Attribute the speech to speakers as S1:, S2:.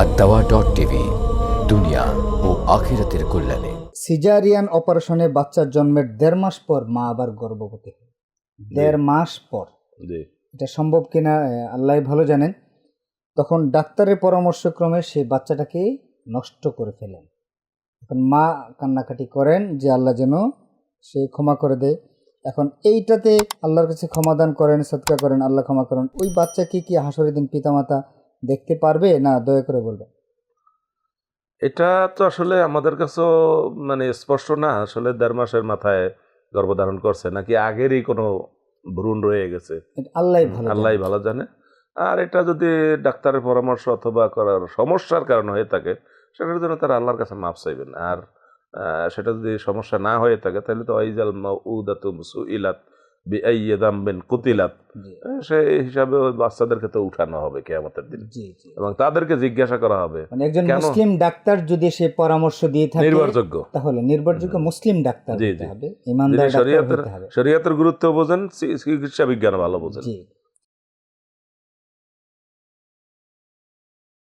S1: আর দাওয়া dot TV দুনিয়া ও আখিরাতের কল্যাণে।
S2: সিজারিয়ান অপারেশনে বাচ্চার জন্মের দেড় মাস পর মা আবার গর্ভবতী হয়। দেড় মাস পর। এটা সম্ভব কিনা আল্লাহ ভালো জানেন। তখন ডাক্তারের পরামর্শক্রমে সেই বাচ্চাটাকে নষ্ট করে ফেলেন। এখন মা কান্নাকাটি করেন যে আল্লাহ যেন সে ক্ষমা করে দেয়। এখন এইটাতে আল্লাহর কাছে ক্ষমাদান করেন সৎকার করেন আল্লাহ ক্ষমা করেন। ওই বাচ্চাকে কি হাসরের দিন পিতামাতা দেখতে পারবে? না দয়া করে বলবেন।
S3: এটা তো আসলে আমাদের কাছেও মানে স্পষ্ট না। আসলে দেড় মাসের মাথায় গর্ভধারণ করছে। নাকি আগেরই কোনো ভ্রূণ রয়ে গেছে?
S2: আল্লাহ
S3: আল্লাহ ভালো জানে। আর এটা যদি ডাক্তারের পরামর্শ অথবা করার সমস্যার কারণে হয়ে থাকে সেটার জন্য তারা আল্লাহর কাছে মাপ চাইবেন। আর সেটা যদি সমস্যা না হয়ে থাকে তাহলে তো ওয়াইজাল মাউদাতুম সুইলাত। কুতিলাত। সেই হিসাবে ওই উঠানো হবে কেয়ামতের দিন। এবং তাদেরকে জিজ্ঞাসা করা হবে
S2: মানে একজন মুসলিম ডাক্তার যদি সে পরামর্শ দিয়ে থাকে
S3: নির্ভরযোগ্য।
S2: তাহলে নির্ভরযোগ্য মুসলিম ডাক্তার হতে। হবে ইমানদার
S3: শরীয়তের শরীয়তের গুরুত্ব বোঝেন চিকিৎসা বিজ্ঞান ভালো বোঝেন।